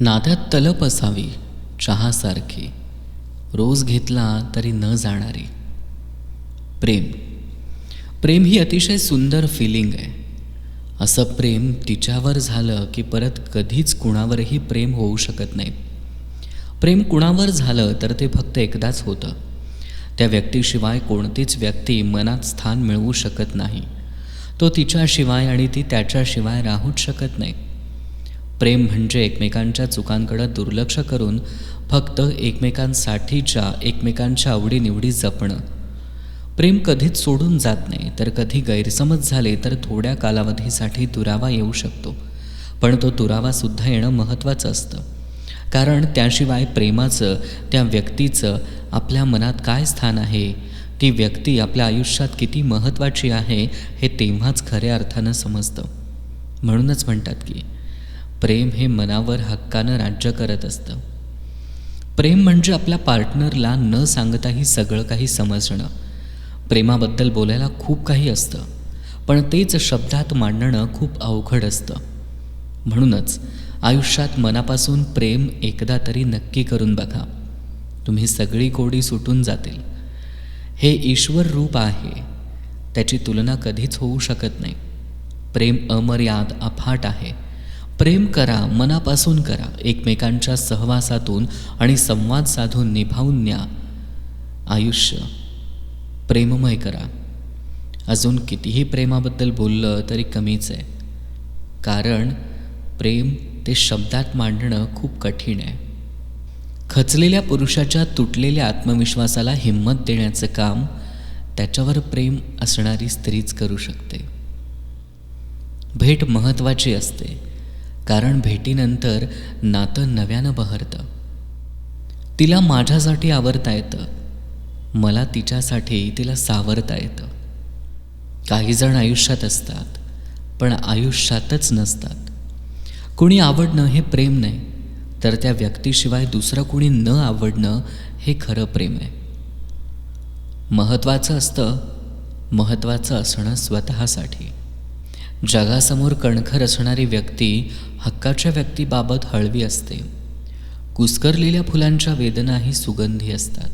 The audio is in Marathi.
नात्यात तलप असावी चहासारखी. रोज घेतला तरी न जाणारी. प्रेम. प्रेम ही अतिशय सुंदर फिलिंग आहे. असं प्रेम तिच्यावर झालं की परत कधीच कुणावरही प्रेम होऊ शकत नाही. प्रेम कुणावर झालं तर ते फक्त एकदाच होतं. त्या व्यक्तीशिवाय कोणतीच व्यक्ती मनात स्थान मिळवू शकत नाही. तो तिच्याशिवाय आणि ती त्याच्याशिवाय राहूच शकत नाही. प्रेम म्हणजे एकमेकांच्या चुकांकडं दुर्लक्ष करून फक्त एकमेकांसाठीच्या एकमेकांच्या आवडीनिवडी जपणं. प्रेम कधीच सोडून जात नाही तर कधी गैरसमज झाले तर थोड्या कालावधीसाठी दुरावा येऊ शकतो. पण तो दुरावासुद्धा येणं महत्त्वाचं असतं. कारण त्याशिवाय प्रेमाचं त्या व्यक्तीचं आपल्या मनात काय स्थान आहे? ती व्यक्ती आपल्या आयुष्यात किती महत्त्वाची आहे हे तेव्हाच खऱ्या अर्थानं समजतं. म्हणूनच म्हणतात की प्रेम हे मनावर हक्कानं राज्य करत असतं. प्रेम म्हणजे आपल्या पार्टनरला न सांगताही सगळं काही समजणं. प्रेमाबद्दल बोलायला खूप काही असतं पण तेच शब्दात मांडणं खूप अवघड असतं. म्हणूनच आयुष्यात मनापासून प्रेम एकदा तरी नक्की करून बघा. तुम्ही सगळी कोडी सुटून जातील. हे ईश्वर रूप आहे. त्याची तुलना कधीच होऊ शकत नाही. प्रेम अमर्याद अफाट आहे. प्रेम करा मनापासून करा एकमेकांच्या सहवासातून आणि संवाद साधून निभावून न्या. आयुष्य प्रेममय करा. अजून कितीही प्रेमाबद्दल बोललं तरी कमीच आहे. कारण प्रेम ते शब्दात मांडणं खूप कठीण आहे. खचलेल्या पुरुषाच्या तुटलेल्या आत्मविश्वासाला हिंमत देण्याचं काम त्याच्यावर प्रेम असणारी स्त्रीच करू शकते. भेट महत्त्वाची असते. कारण भेटीनंतर नातं नव्यानं बहरतं. तिला माझ्यासाठी आवरता येतं. मला तिच्यासाठी तिला सावरता येतं. काही जण आयुष्यात असतात पण आयुष्यातच नसतात. कुणी आवडणं हे प्रेम नाही तर त्या व्यक्तीशिवाय दुसरं कुणी न आवडणं हे खरं प्रेम आहे. महत्त्वाचं असतं महत्त्वाचं असणं स्वतःसाठी. जगासमोर कणखर असणारी व्यक्ती हक्काच्या व्यक्तीबाबत हळवी असते. कुस्करलेल्या फुलांच्या वेदनाही सुगंधी असतात.